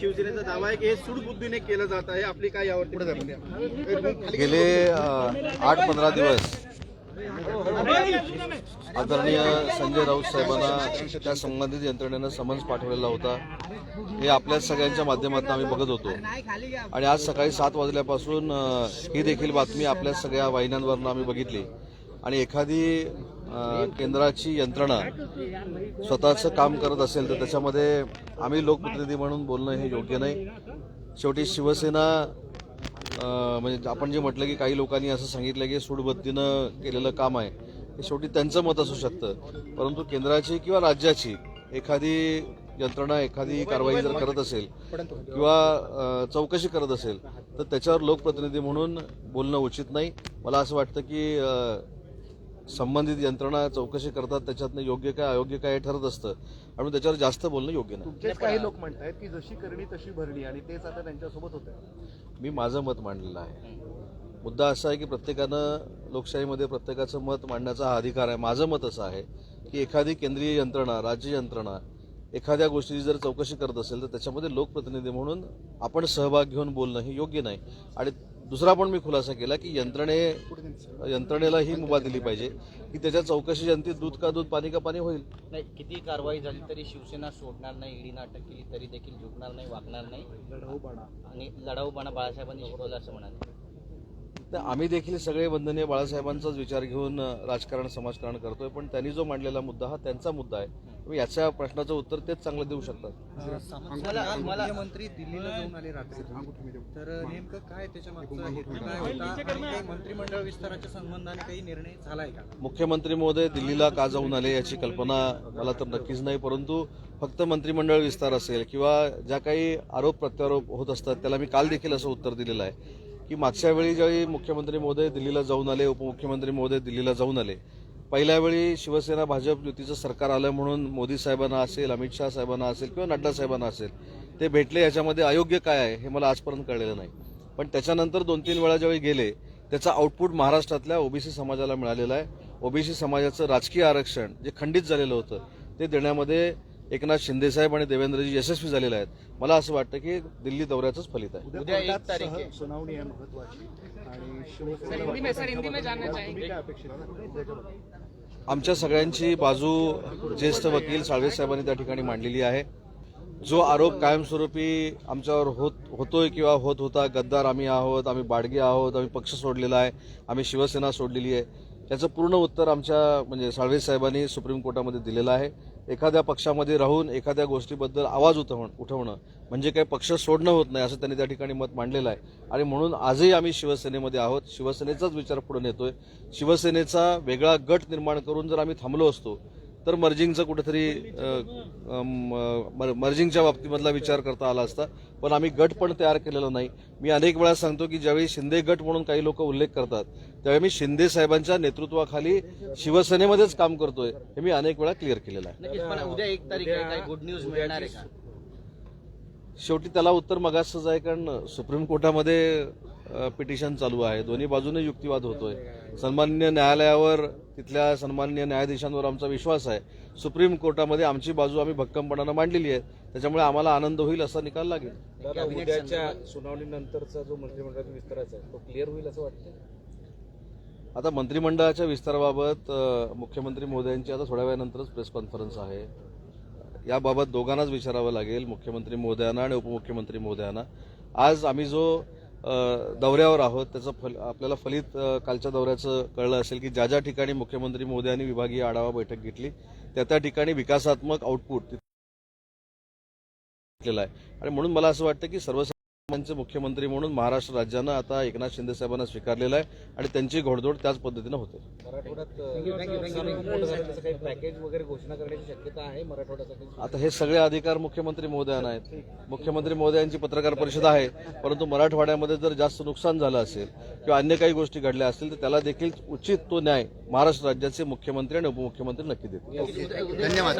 शिवसेनेचा दावा आहे की हे सूडबुद्धीने केलं जात आहे. आपली काय यावरती प्रतिक्रिया? गेले आठ पंधरा दिवस. आदरणीय संजय राऊत साहेबांना त्या संबंधित यंत्रणेनं समन्स पाठवलेला होता. हे आपल्या सगळ्यांच्या माध्यमातून आम्ही बघत होतो. आणि आज सकाळी सात वाजल्यापासून ही देखील बातमी आपल्या सगळ्या वाहिन्यांवरनं आम्ही बघितली. आणि एखादी केंद्राची यंत्रणा स्वतःचं काम करत असेल तर त्याच्यामध्ये आम्ही लोकप्रतिनिधी म्हणून बोलणं हे योग्य नाही. शेवटी शिवसेना म्हणजे आपण जे म्हटलं की काही लोकांनी असं सांगितलं की सूडबत्तीनं केलेलं काम आहे हे शेवटी त्यांचं मत असू शकतं. परंतु केंद्राची किंवा राज्याची एखादी यंत्रणा एखादी कारवाई जर करत असेल किंवा चौकशी करत असेल तर त्याच्यावर लोकप्रतिनिधी म्हणून बोलणं उचित नाही. मला असं वाटतं की संबंधित यंत्रणा चौकशी करतात त्याच्यातनं योग्य काय अयोग्य काय ठरत असतं. आणि त्याच्यावर जास्त बोलणं योग्य नाही. काही लोक म्हणतायत की जशी करणी तशी भरणी आणि तेच आता त्यांच्यासोबत होते मी माझं मत मांडलेलं आहे. मुद्दा असा आहे की प्रत्येकानं लोकशाहीमध्ये प्रत्येकाचं मत मांडण्याचा हा अधिकार आहे. माझं मत असं आहे की एखादी केंद्रीय यंत्रणा राज्य यंत्रणा एखाद्या गोष्टीची जर चौकशी करत असेल तर त्याच्यामध्ये लोकप्रतिनिधी म्हणून आपण सहभाग घेऊन बोलणं हे योग्य नाही. आणि दुसरा पण मी खुलासा केला की यंत्रणे यंत्रणेला ही मुभा दिली पाहिजे की त्याच्या चौकशी अंती दूध का दूध पाणी का पाणी होईल. नाही किती कारवाई झाली तरी शिवसेना सोडणार नाही ईडीनं अटक केली तरी देखील झुकणार नाही वागणार नाही. आणि लढाऊपणा बाळासाहेबांनी शिकवलं असं म्हणाले. तर आम्ही देखील सगळे वंदनीय बाळासाहेबांचाच विचार घेऊन राजकारण समाजकारण करतोय पण त्यांनी जो मांडलेला मुद्दा हा त्यांचा मुद्दा आहे. याच्या प्रश्नाचं उत्तर तेच चांगलं देऊ शकतात. दिल्लीला जाऊन आले रात्री. तर नेमकं काय त्याच्या मागचा हेतू काय होता? आणि काही मंत्रिमंडळ विस्ताराच्या संबंधाने काही निर्णय झालाय का? मुख्यमंत्री महोदय दिल्लीला का जाऊन आले याची कल्पना मला तर नक्कीच नाही परंतु फक्त मंत्रिमंडळ विस्तार असेल किंवा ज्या काही आरोप प्रत्यारोप होत असतात त्याला मी काल देखील असं उत्तर दिलेलं आहे की मागच्या वेळी ज्यावेळी मुख्यमंत्री महोदय दिल्लीला जाऊन आले उपमुख्यमंत्री महोदय दिल्लीला जाऊन आले पहिल्या वेळी शिवसेना भाजप युतीचं सरकार आलं म्हणून मोदी साहेबांना असेल अमित शहा साहेबांना असेल किंवा नड्डा साहेबांना असेल ते भेटले याच्यामध्ये अयोग्य काय आहे हे मला आजपर्यंत कळलेलं नाही. पण त्याच्यानंतर दोन तीन वेळा ज्यावेळी गेले त्याचा आउटपुट महाराष्ट्रातल्या ओबीसी समाजाला मिळालेला आहे. ओबीसी समाजाचं राजकीय आरक्षण जे खंडित झालेलं होतं ते देण्यामध्ये एकनाथ शिंदेसाहेब आणि देवेंद्रजी यशस्वी झालेले आहेत. मला असं वाटतं की दिल्ली दौऱ्याचंच फलित आहे. उद्या एक तारीख आहे. सुनावणी आहे महत्वाची आणि शिवसेना भूमिका अपेक्षित आहे. आमच्या सगळ्यांची बाजू ज्येष्ठ वकील साळवे साहेबांनी त्या ठिकाणी मांडलेली आहे. जो आरोप कायमस्वरूपी आमच्यावर होत होतोय किंवा होत होता गद्दार आम्ही आहोत आम्ही बाडगे आहोत आम्ही पक्ष सोडलेला आहे आम्ही शिवसेना सोडलेली आहे. त्याचं पूर्ण उत्तर आमच्या म्हणजे साळवे साहेबांनी सुप्रीम कोर्टामध्ये दिलेलं आहे. एखाद्या पक्षामध्ये राहून एखाद्या गोष्टीबद्दल आवाज उठवण उठवणं म्हणजे काही पक्ष सोडणं होत नाही असं त्यांनी त्या ठिकाणी मत मांडलेलं आहे. आणि म्हणून आजही आम्ही शिवसेनेमध्ये आहोत. शिवसेनेचाच विचार पुढे नेतोय. शिवसेनेचा वेगळा गट निर्माण करून जर आम्ही थांबलो असतो तर मर्जिंगचा कुठेतरी मर्जिंगच्या बाबतीमधला विचार करता आला असता. पण आम्ही गट पण तयार केलेला नाही. मी अनेक वेळा सांगतो की ज्यावेळी शिंदे गट म्हणून काही लोक उल्लेख करतात त्यावेळी मी शिंदे साहेबांच्या नेतृत्वाखाली शिवसेनेमध्येच काम करतोय हे मी अनेक वेळा क्लिअर केलेलं आहे. उद्या एक तारीख गुड न्यूज मिळणार आहे का? शेवटी त्याला उत्तर मगासच आहे कारण सुप्रीम कोर्टामध्ये पिटिशन चालू आहे. दोन्ही बाजूने युक्तिवाद होतोय. सन्माननीय न्यायालयावर तिथल्या सन्माननीय न्यायाधीशांवर आमचा विश्वास आहे. सुप्रीम कोर्टामध्ये आमची बाजू आम्ही भक्कमपणानं मांडलेली आहे. त्याच्यामुळे आम्हाला आनंद होईल असा निकाल लागेल. उद्याच्या सुनावणीनंतरचा जो मंत्रिमंडळाचा विस्ताराचा आहे तो क्लिअर होईल असं वाटतं आता मंत्रिमंडळाच्या विस्ताराबाबत मुख्यमंत्री महोदयांची आता थोड्या वेळानंतरच प्रेस कॉन्फरन्स आहे. याबाबत दोघांनाच विचारावं लागेल मुख्यमंत्री महोदयांना आणि उपमुख्यमंत्री महोदयांना आज आम्ही जो दौऱ्यावर आहोत. त्याचं फल आपल्याला फलित कालच्या दौऱ्याचं कळलं असेल की ज्या ज्या ठिकाणी मुख्यमंत्री महोदयांनी विभागीय आढावा बैठक घेतली त्या त्या ठिकाणी विकासात्मक आउटपुट आहे. आणि म्हणून मला असं वाटतं की सर्वसामान्यांचे मुख्यमंत्री म्हणून महाराष्ट्र राज्यानं आता एकनाथ शिंदे साहेबांना स्वीकारलेलं आहे आणि त्यांची घोडदौड त्याच पद्धतीनं होते. मराठवाड्यात अं, नुकसान खूप मोठं झालं त्याचं काही पॅकेज वगैरे घोषणा करण्याची शक्यता आहे मराठवाड्यासाठी आता हे सगळे अधिकार मुख्यमंत्री महोदयांना आहेत. मुख्यमंत्री महोदयांची पत्रकार परिषद आहे परंतु मराठवाड्यामध्ये जर जास्त नुकसान झालं असेल किंवा अन्य काही गोष्टी घडल्या असतील तर त्याला देखील उचित तो न्याय महाराष्ट्र राज्याचे मुख्यमंत्री आणि उपमुख्यमंत्री नक्की देतील. धन्यवाद.